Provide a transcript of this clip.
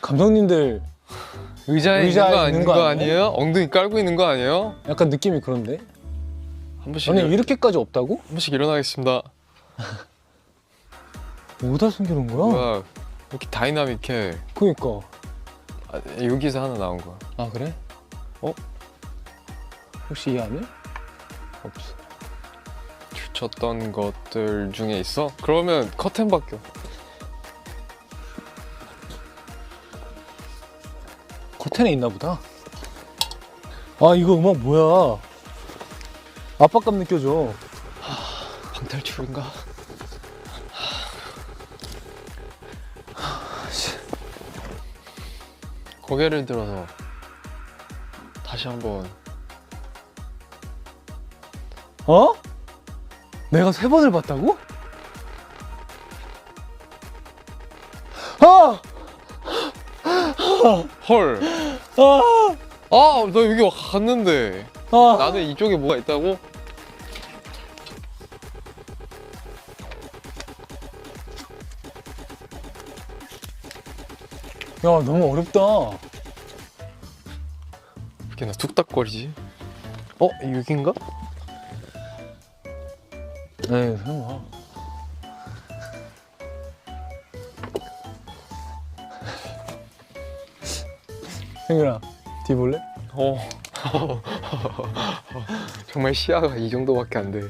감독님들 의자에 의자에 있는 거, 아니, 거 아니에요? 엉덩이 깔고 있는 거 아니에요? 약간 느낌이 그런데? 한 번씩 아니 일- 이렇게까지 없다고? 한 번씩 일어나겠습니다. 어디다 숨겨놓은 거야? 뭐야 이렇게 다이나믹해. 그니까 아, 여기서 하나 나온 거야. 아 그래? 어? 혹시 이해 안 해? 없어. 주쳤던 것들 중에 있어? 그러면 커튼 바뀌어. 커튼에 있나 보다 아 이거 음악 뭐야 압박감 느껴져 방탈출인가? 고개를 들어서 다시 한번 어? 내가 세 번을 봤다고? 아! 헐. 아! 아, 나 여기 갔는데 아! 나는 이쪽에 뭐가 있다고? 야 너무 어렵다 이렇게 나 툭닥거리지? 어, 여긴가? 에이 설마 형이랑 뒤 볼래? 어. 정말 시야가 이 정도밖에 안 돼.